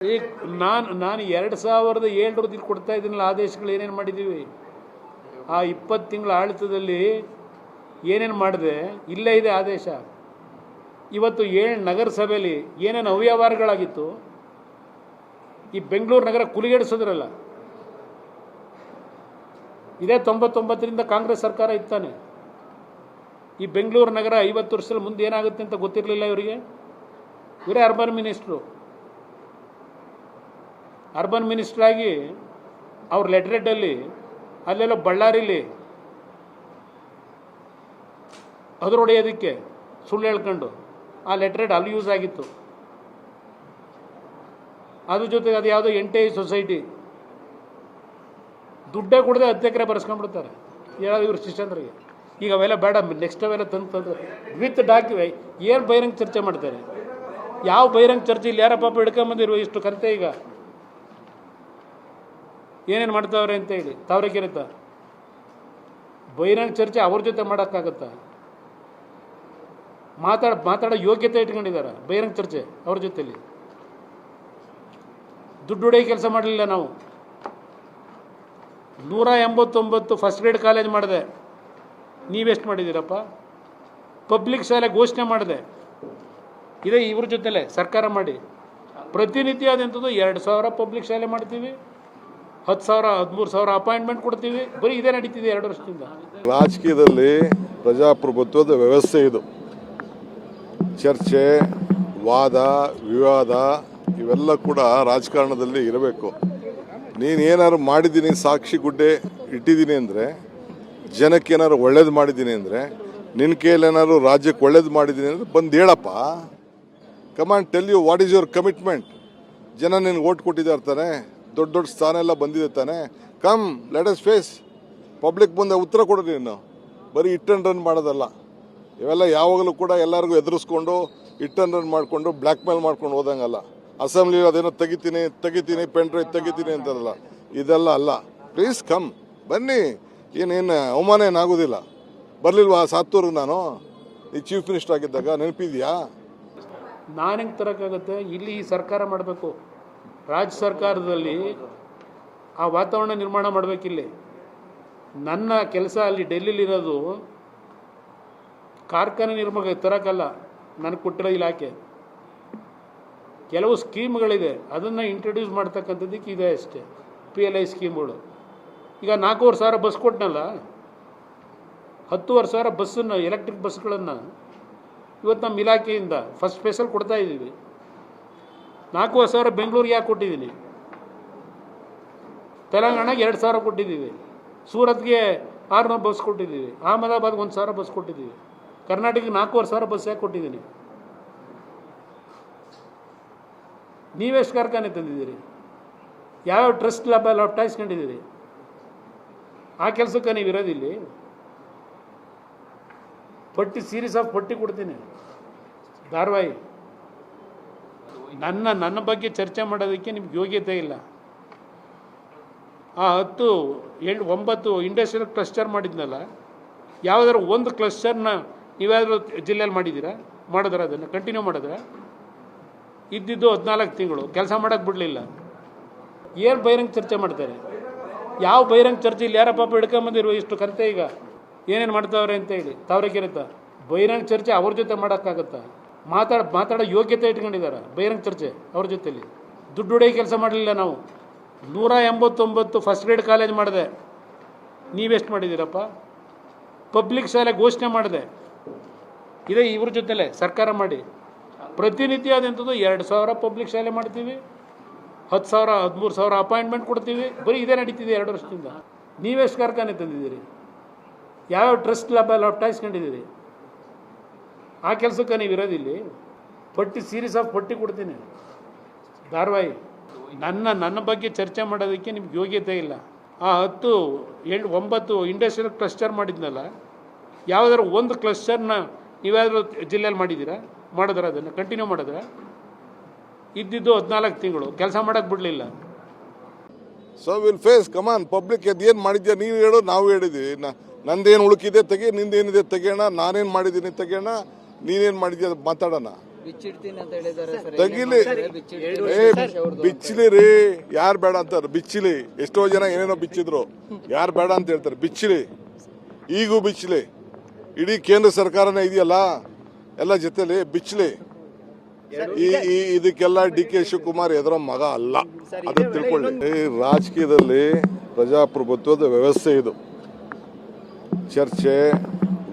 ಈಗ ನಾನು ನಾನು ಎರಡು ಸಾವಿರದ ಏಳರದ್ದು ಕೊಡ್ತಾ ಇದ್ದೀನಲ್ಲ ಆದೇಶಗಳು ಏನೇನು ಮಾಡಿದ್ದೀವಿ? ಆ ಇಪ್ಪತ್ತು ತಿಂಗಳ ಆಡಳಿತದಲ್ಲಿ ಏನೇನು ಮಾಡಿದೆ? ಇಲ್ಲೇ ಇದೆ ಆದೇಶ. ಇವತ್ತು ಏಳು ನಗರಸಭೆಯಲ್ಲಿ ಏನೇನು ಅವ್ಯವಹಾರಗಳಾಗಿತ್ತು? ಈ ಬೆಂಗಳೂರು ನಗರ ಕುಲಿಗೆಡಿಸಿದ್ರಲ್ಲ. ಇದೇ ತೊಂಬತ್ತೊಂಬತ್ತರಿಂದ ಕಾಂಗ್ರೆಸ್ ಸರ್ಕಾರ ಇತ್ತಾನೆ. ಈ ಬೆಂಗಳೂರು ನಗರ ಐವತ್ತು ವರ್ಷದಲ್ಲಿ ಮುಂದೆ ಏನಾಗುತ್ತೆ ಅಂತ ಗೊತ್ತಿರಲಿಲ್ಲ ಇವರಿಗೆ? ಇವರೇ ಅರ್ಬನ್ ಮಿನಿಸ್ಟ್ರು. ಅರ್ಬನ್ ಮಿನಿಸ್ಟ್ರಾಗಿ ಅವ್ರ ಲೆಟ್ರೇಟಲ್ಲಿ ಅಲ್ಲೆಲ್ಲ ಬಳ್ಳಾರಿಲಿ ಹೊಡೆಯೋದಕ್ಕೆ ಸುಳ್ಳು ಹೇಳ್ಕೊಂಡು ಆ ಲೆಟ್ರೆಡ್ ಅಲ್ಲಿ ಯೂಸ್ ಆಗಿತ್ತು. ಅದ್ರ ಜೊತೆಗೆ ಅದು ಯಾವುದೋ ಎಂಟೇ ಸೊಸೈಟಿ. ದುಡ್ಡೇ ಕೊಡದೆ ಹತ್ತು ಎಕರೆ ಬರ್ಸ್ಕೊಂಡ್ಬಿಡ್ತಾರೆ. ಯಾರು ಇವ್ರು ಶಿಷ್ಯಂದ್ರಿಗೆ. ಈಗ ಅವೆಲ್ಲ ಬೇಡ ನೆಕ್ಸ್ಟ್ ಅವೆಲ್ಲ ತಂದು ತಂದು ವಿತ್ ಡಾಕ್ಯುವೆ ಏನು ಬಹಿರಂಗ ಚರ್ಚೆ ಮಾಡ್ತಾರೆ? ಯಾವ ಬಹಿರಂಗ ಚರ್ಚೆ ಇಲ್ಲಿ ಯಾರ ಪಾಪ ಹಿಡ್ಕೊಂಬಂದಿರುವ ಇಷ್ಟು ಕಂತೆ ಈಗ? ಏನೇನು ಮಾಡ್ತಾವ್ರೆ ಅಂತ ಹೇಳಿ. ತಾವರೆಕೆರೆತ ಬಹಿರಂಗ ಚರ್ಚೆ ಅವ್ರ ಜೊತೆ ಮಾಡೋಕ್ಕಾಗತ್ತಾ? ಮಾತಾಡ, ಮಾತಾಡೋ ಯೋಗ್ಯತೆ ಇಟ್ಕೊಂಡಿದ್ದಾರೆ ಬಹಿರಂಗ ಚರ್ಚೆ ಅವ್ರ ಜೊತೆಲಿ. ದುಡ್ಡು ಹೊಡೆಯ ಕೆಲಸ ಮಾಡಲಿಲ್ಲ ನಾವು. ನೂರ ಎಂಬತ್ತೊಂಬತ್ತು ಫಸ್ಟ್ ಗ್ರೇಡ್ ಕಾಲೇಜ್ ಮಾಡಿದೆ. ನೀವೆಷ್ಟು ಮಾಡಿದ್ದೀರಪ್ಪ? ಪಬ್ಲಿಕ್ ಶಾಲೆ ಘೋಷಣೆ ಮಾಡಿದೆ. ಇದೇ ಇವ್ರ ಜೊತೆಲೆ ಸರ್ಕಾರ ಮಾಡಿ. ಪ್ರತಿನಿತ್ಯ ಆದಂಥದ್ದು ಎರಡು ಸಾವಿರ ಪಬ್ಲಿಕ್ ಶಾಲೆ ಮಾಡ್ತೀವಿ. ಹತ್ತು ಸಾವಿರ, ಹದಿಮೂರು ಸಾವಿರ ಅಪಾಯಿಂಟ್ಮೆಂಟ್ ಕೊಡ್ತೀವಿ. ಬರೀ ಇದೇ ನಡೀತಿದೆ ಎರಡು ವರ್ಷದಿಂದ. ರಾಜಕೀಯದಲ್ಲಿ ಪ್ರಜಾಪ್ರಭುತ್ವದ ವ್ಯವಸ್ಥೆ ಇದು. ಚರ್ಚೆ, ವಾದ, ವಿವಾದ ಇವೆಲ್ಲ ಕೂಡ ರಾಜಕಾರಣದಲ್ಲಿ ಇರಬೇಕು. ನೀನು ಏನಾದ್ರು ಮಾಡಿದ್ದೀನಿ, ಸಾಕ್ಷಿ ಗುಡ್ಡೆ ಇಟ್ಟಿದ್ದೀನಿ ಅಂದರೆ, ಜನಕ್ಕೆ ಏನಾದ್ರು ಒಳ್ಳೇದು ಮಾಡಿದ್ದೀನಿ ಅಂದರೆ ನಿನ್ನ ಕೈಯಲ್ಲಿ ಏನಾದ್ರು ರಾಜ್ಯಕ್ಕೆ ಒಳ್ಳೇದು ಮಾಡಿದ್ದೀನಿ ಅಂದರೆ ಬಂದು ಹೇಳಪ್ಪ. Come and tell you what is your commitment ಜನ ನಿನ್ಗೆ ಓಟ್ ಕೊಟ್ಟಿದ್ದಾರೆ ತಾನೆ. ದೊಡ್ಡ ದೊಡ್ಡ ಸ್ಥಾನ ಎಲ್ಲ ಬಂದಿದೆ ತಾನೆ. Come let us face public ಮುಂದೆ ಉತ್ತರ ಕೊಡ್ರಿ ನೀನು ಬರೀ ಇಟ್ ಅಂಡ್ ರನ್ ಮಾಡೋದಲ್ಲ. ಇವೆಲ್ಲ ಯಾವಾಗಲೂ ಕೂಡ ಎಲ್ಲರಿಗೂ ಎದುರಿಸ್ಕೊಂಡು ಇಟ್ ಅಂಡ್ ರನ್ ಮಾಡಿಕೊಂಡು ಬ್ಲ್ಯಾಕ್ ಮೇಲ್ ಮಾಡ್ಕೊಂಡು ಹೋದಂಗಲ್ಲ. ಅಸೆಂಬ್ಲಿ ಅದೇನೋ ತೆಗಿತೀನಿ ತೆಗಿತೀನಿ ಪೆನ್ ಡ್ರೈವ್ ತೆಗಿತೀನಿ ಅಂತಾರಲ್ಲ ಇದೆಲ್ಲ ಅಲ್ಲ. ಪ್ಲೀಸ್ ಕಮ್ ಬನ್ನಿ. ಏನೇನು ಅವಮಾನ ಏನಾಗೋದಿಲ್ಲ ಬರಲಿಲ್ವಾ ಸಾತ್ತೂರ್ಗೆ ನಾನು? ಈ ಚೀಫ್ ಮಿನಿಸ್ಟರ್ ಆಗಿದ್ದಾಗ ನೆನಪಿದೆಯಾ? ನಾನು ಹೆಂಗೆ ತರೋಕ್ಕಾಗುತ್ತೆ ಇಲ್ಲಿ ಸರ್ಕಾರ ಮಾಡಬೇಕು. ರಾಜ್ಯ ಸರ್ಕಾರದಲ್ಲಿ ಆ ವಾತಾವರಣ ನಿರ್ಮಾಣ ಮಾಡಬೇಕಿಲ್ಲಿ. ನನ್ನ ಕೆಲಸ ಅಲ್ಲಿ ಡೆಲ್ಲಿಲಿರೋದು ಕಾರ್ಖಾನೆ ನಿರ್ಮಾಣ ತರೋಕ್ಕಲ್ಲ ನನಗೆ ಕೊಟ್ಟಿರೋ ಇಲಾಖೆ. ಕೆಲವು ಸ್ಕೀಮ್ಗಳಿದೆ, ಅದನ್ನು ಇಂಟ್ರೊಡ್ಯೂಸ್ ಮಾಡ್ತಕ್ಕಂಥದ್ದಕ್ಕೆ ಇದೆ ಅಷ್ಟೇ ಪಿ ಎಲ್ ಐ ಸ್ಕೀಮ್ಗಳು. ಈಗ ನಾಲ್ಕೂವರೆ ಸಾವಿರ ಬಸ್ ಕೊಟ್ಟನಲ್ಲ ಹತ್ತುವರೆ ಸಾವಿರ ಬಸ್ಸನ್ನು ಎಲೆಕ್ಟ್ರಿಕ್ ಬಸ್ಗಳನ್ನು ಇವತ್ತು ನಮ್ಮ ಇಲಾಖೆಯಿಂದ ಫಸ್ಟ್ ಫೇಸಲ್ಲಿ ಕೊಡ್ತಾ ಇದ್ದೀವಿ. ನಾಲ್ಕೂವರೆ ಸಾವಿರ ಬೆಂಗಳೂರಿಗೆ ಯಾಕೆ ಕೊಟ್ಟಿದ್ದೀನಿ? ತೆಲಂಗಾಣಗೆ ಎರಡು ಸಾವಿರ ಕೊಟ್ಟಿದ್ದೀವಿ. ಸೂರತ್ಗೆ ಆರುನೂರು ಬಸ್ ಕೊಟ್ಟಿದ್ದೀವಿ. ಅಹಮದಾಬಾದ್ಗೆ ಒಂದು ಸಾವಿರ ಬಸ್ ಕೊಟ್ಟಿದ್ದೀವಿ. ಕರ್ನಾಟಕಕ್ಕೆ ನಾಲ್ಕೂವರೆ ಸಾವಿರ ಬಸ್ ಯಾಕೆ ಕೊಟ್ಟಿದ್ದೀನಿ? ನೀವೆಷ್ಟು ಕಾರ್ಖಾನೆ ತಂದಿದ್ದೀರಿ? ಯಾವ್ಯಾವ ಟ್ರಸ್ಟ್ ಲಾಭ ಲೊಟ್ಟಾಯಿಸ್ಕೊಂಡಿದ್ದೀರಿ ಆ ಕೆಲಸಕ್ಕೆ ನೀವು ಇರೋದಿಲ್ಲ? ಪಟ್ಟಿ ಸೀರೀಸ್ ಆಫ್ ಪಟ್ಟಿ ಕೊಡ್ತೀನಿ. ಧಾರವಾಹಿ. ನನ್ನ ನನ್ನ ಬಗ್ಗೆ ಚರ್ಚೆ ಮಾಡೋದಕ್ಕೆ ನಿಮ್ಗೆ ಯೋಗ್ಯತೆ ಇಲ್ಲ. ಆ ಹತ್ತು, ಎಂಟು, ಒಂಬತ್ತು ಇಂಡಸ್ಟ್ರಿಯಲ್ ಕ್ಲಸ್ಟರ್ ಮಾಡಿದ್ನಲ್ಲ, ಯಾವುದಾದ್ರು ಒಂದು ಕ್ಲಸ್ಟರ್ನ ನೀವ್ಯಾದರೂ ಜಿಲ್ಲೆಯಲ್ಲಿ ಮಾಡಿದ್ದೀರಾ? ಮಾಡಿದ್ರೆ ಅದನ್ನು? ಕಂಟಿನ್ಯೂ ಮಾಡಿದ್ರೆ? ಇದ್ದಿದ್ದು ಹದಿನಾಲ್ಕು ತಿಂಗಳು. ಕೆಲಸ ಮಾಡೋಕ್ಕೆ ಬಿಡಲಿಲ್ಲ. ಏನು ಬಹಿರಂಗ ಚರ್ಚೆ ಮಾಡ್ತಾರೆ? ಯಾವ ಬಹಿರಂಗ ಚರ್ಚೆ ಇಲ್ಲಿ ಯಾರ ಪಾಪ ಹಿಡ್ಕೊಂಬಂದಿರುವ ಇಷ್ಟು ಕಂತೆ ಈಗ? ಏನೇನು ಮಾಡ್ತಾವ್ರೆ ಅಂತ ಹೇಳಿ. ತಾವರೆಕೆರೆತ ಬಹಿರಂಗ ಚರ್ಚೆ ಅವ್ರ ಜೊತೆ ಮಾಡೋಕ್ಕಾಗತ್ತಾ? ಮಾತಾಡ ಮಾತಾಡೋ ಯೋಗ್ಯತೆ ಇಟ್ಕೊಂಡಿದ್ದಾರೆ ಬಹಿರಂಗ ಚರ್ಚೆ ಅವ್ರ ಜೊತೆಯಲ್ಲಿ ದುಡ್ಡು ಹೊಡೆಯೋ ಕೆಲಸ ಮಾಡಲಿಲ್ಲ ನಾವು. ನೂರ ಎಂಬತ್ತೊಂಬತ್ತು ಫಸ್ಟ್ ಗ್ರೇಡ್ ಕಾಲೇಜ್ ಮಾಡಿದೆ. ನೀವೆಷ್ಟು ಮಾಡಿದ್ದೀರಪ್ಪ? ಪಬ್ಲಿಕ್ ಶಾಲೆ ಘೋಷಣೆ ಮಾಡಿದೆ. ಇದೇ ಇವ್ರ ಜೊತೆಲೆ, ಸರ್ಕಾರ ಮಾಡಿ. ಪ್ರತಿನಿತ್ಯ ಆದಂಥದ್ದು ಎರಡು ಸಾವಿರ ಪಬ್ಲಿಕ್ ಶಾಲೆ ಮಾಡ್ತೀವಿ. ಹತ್ತು ಸಾವಿರ, ಹದಿಮೂರು ಸಾವಿರ ಅಪಾಯಿಂಟ್ಮೆಂಟ್ ಕೊಡ್ತೀವಿ. ಬರೀ ಇದೇ ನಡೀತಿದೆ ಎರಡು ವರ್ಷದಿಂದ. ನೀವೆಷ್ಟು ಕಾರ್ಖಾನೆ ತಂದಿದ್ದೀರಿ? ಯಾವ್ಯಾವ ಟ್ರಸ್ಟ್ ಲಾಭ ಲೊಟ್ಟಾಯಿಸ್ಕೊಂಡಿದ್ದೀರಿ ಆ ಕೆಲಸಕ್ಕೆ ನೀವು ಇರೋದಿಲ್ಲಿ ಪಟ್ಟಿ ಸೀರೀಸ್ ಆಫ್ ಪಟ್ಟಿ ಕೊಡ್ತೀನಿ. ಧಾರವಾಹಿ. ನನ್ನ ನನ್ನ ಬಗ್ಗೆ ಚರ್ಚೆ ಮಾಡೋದಕ್ಕೆ ನಿಮ್ಗೆ ಯೋಗ್ಯತೆ ಇಲ್ಲ. ಆ ಹತ್ತು ಎಂಟು ಒಂಬತ್ತು ಇಂಡಸ್ಟ್ರಿಯಲ್ ಕ್ಲಸ್ಟರ್ ಮಾಡಿದ್ನಲ್ಲ, ಯಾವುದಾದ್ರು ಒಂದು ಕ್ಲಸ್ಟರ್ನ ನೀವ್ಯಾದರೂ ಜಿಲ್ಲೆಯಲ್ಲಿ ಮಾಡಿದ್ದೀರಾ ಮಾಡಿದ್ರ ಅದನ್ನು? ಕಂಟಿನ್ಯೂ ಮಾಡಿದ್ರೆ? ಇದ್ದಿದ್ದು ಹದಿನಾಲ್ಕು ತಿಂಗಳು. ಕೆಲಸ ಮಾಡೋಕ್ಕೆ ಬಿಡಲಿಲ್ಲ. So will face common public ಅದೇನು ಮಾಡಿದ್ಯಾ? ನೀವು ಹೇಳು ನಾವು ಹೇಳಿದ್ವಿ. ನ- ನಂದೇನು ಉಳುಕಿದೆ ತೆಗಿ, ನಿಂದೇನಿದೆ ತೆಗಿಯೋಣ, ನಾನೇನು ಮಾಡಿದ್ದೀನಿ ತೆಗಿಯೋಣ ನೀನೇನು ಮಾಡಿದ್ಯ? ಅದು ಮಾತಾಡೋಣ. ತಗಿಲಿ ಬಿಚ್ಚಲಿ ರೀ. ಯಾರು ಬೇಡ ಅಂತಾರೆ ಬಿಚ್ಚಿಲಿ. ಎಷ್ಟೋ ಜನ ಏನೇನೋ ಬಿಚ್ಚಿದ್ರು. ಯಾರು ಬೇಡ ಅಂತ ಹೇಳ್ತಾರೆ. ಬಿಚ್ಚಿಲಿ. ಈಗೂ ಬಿಚ್ಚಲಿ. ಇಡೀ ಕೇಂದ್ರ ಸರ್ಕಾರನೇ ಇದೆಯಲ್ಲ? ಎಲ್ಲ ಜೊತೆಲಿ ಬಿಚ್ಚಲಿ. ಈ ಈ ಇದಕ್ಕೆಲ್ಲ ಡಿ ಕೆ ಶಿವಕುಮಾರ್ ಎದುರೋ ಮಗ ಅಲ್ಲ. ಅದು ತಿಳ್ಕೊಳ್ಳಿ. ಈ ರಾಜಕೀಯದಲ್ಲಿ ಪ್ರಜಾಪ್ರಭುತ್ವದ ವ್ಯವಸ್ಥೆ ಇದು. ಚರ್ಚೆ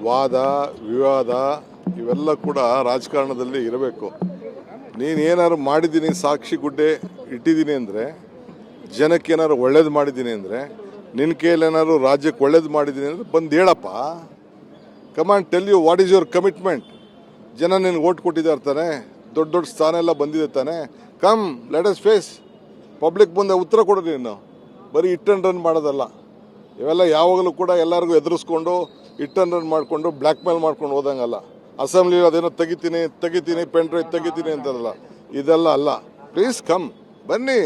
ವಾದ ವಿವಾದ ಇವೆಲ್ಲ ಕೂಡ ರಾಜಕಾರಣದಲ್ಲಿ ಇರಬೇಕು. ನೀನು ಏನಾದ್ರು ಮಾಡಿದ್ದೀನಿ ಸಾಕ್ಷಿ ಗುಡ್ಡೆ ಇಟ್ಟಿದ್ದೀನಿ ಅಂದರೆ, ಜನಕ್ಕೆ ಏನಾದ್ರು ಒಳ್ಳೇದು ಮಾಡಿದ್ದೀನಿ ಅಂದರೆ ನಿನ್ನ ಕೈಯಲ್ಲಿ ಏನಾದ್ರು ರಾಜ್ಯಕ್ಕೆ ಒಳ್ಳೇದು ಮಾಡಿದ್ದೀನಿ ಅಂದರೆ ಬಂದು ಹೇಳಪ್ಪ. Come and tell you what is your commitment ಜನ ನಿನ್ಗೆ ಓಟ್ ಕೊಟ್ಟಿದ್ದಾರೆ ತಾನೆ, ದೊಡ್ಡ ದೊಡ್ಡ ಸ್ಥಾನ ಎಲ್ಲ ಬಂದಿದೆ ತಾನೆ. Come let us face public ಮುಂದೆ ಉತ್ತರ ಕೊಡು ನೀನು ಬರೀ ಇಟ್ ಅಂಡ್ ರನ್ ಮಾಡೋದಲ್ಲ. ಇವೆಲ್ಲ ಯಾವಾಗಲೂ ಕೂಡ ಎಲ್ಲರಿಗೂ ಎದುರಿಸ್ಕೊಂಡು ಇಟ್ ಅಂಡ್ ರನ್ ಮಾಡಿಕೊಂಡು ಬ್ಲ್ಯಾಕ್ ಮೇಲ್ ಮಾಡ್ಕೊಂಡು ಹೋದಂಗಲ್ಲ. ಅಸೆಂಬ್ಲಿ ಅದೇನೋ ತೆಗಿತೀನಿ ತೆಗಿತೀನಿ ಪೆನ್ ಡ್ರೈವ್ ತೆಗಿತೀನಿ ಅಂತಾರಲ್ಲ ಇದೆಲ್ಲ ಅಲ್ಲ. ಪ್ಲೀಸ್ ಕಮ್ ಬನ್ನಿ.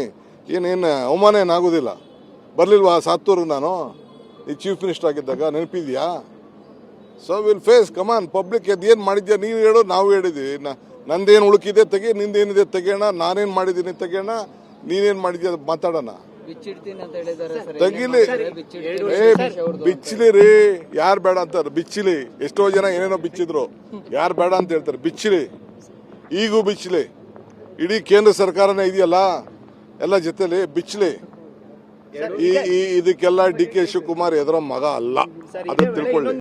ಏನೇನು ಅವಮಾನ ಏನಾಗೋದಿಲ್ಲ. ಬರಲಿಲ್ವಾ? ಸಾತ್ತೂರು ನಾನು. ಈ ಚೀಫ್ ಮಿನಿಸ್ಟರ್ ಆಗಿದ್ದಾಗ ನೆನಪಿದೆಯಾ? So will face common public ಏನು ಮಾಡಿದ್ಯಾ? ನೀವು ಹೇಳು, ನಾವು ಹೇಳಿದ್ವಿ. ನಂದೇನು ಉಳುಕಿದೆ ತೆಗಿ, ನಿಂದೇನಿದೆ ತೆಗಿಯೋಣ, ನಾನೇನು ಮಾಡಿದ್ದೀನಿ ತೆಗಿಯೋಣ, ನೀನೇನು ಮಾಡಿದ್ಯಾ ಅದು ಮಾತಾಡೋಣ. ತೆಗಿಲಿ. ಬಿಚ್ಚಲಿ ರೀ ಯಾರು ಬೇಡ ಅಂತಾರೆ. ಬಿಚ್ಚಲಿ. ಎಷ್ಟೋ ಜನ ಏನೇನೋ ಬಿಚ್ಚಿದ್ರು. ಯಾರು ಬೇಡ ಅಂತ ಹೇಳ್ತಾರೆ. ಬಿಚ್ಚಲಿ. ಈಗೂ ಬಿಚ್ಚಲಿ. ಇಡೀ ಕೇಂದ್ರ ಸರ್ಕಾರನೇ ಇದೆಯಲ್ಲ? ಎಲ್ಲ ಜೊತೆಲಿ ಬಿಚ್ಚಲಿ. ಈ ಈ ಇದಕ್ಕೆಲ್ಲ ಡಿ ಕೆ ಶಿವಕುಮಾರ್ ಎದುರೋ ಮಗ ಅಲ್ಲ. ಅದನ್ನು ತಿಳ್ಕೊಳ್ಳಿ.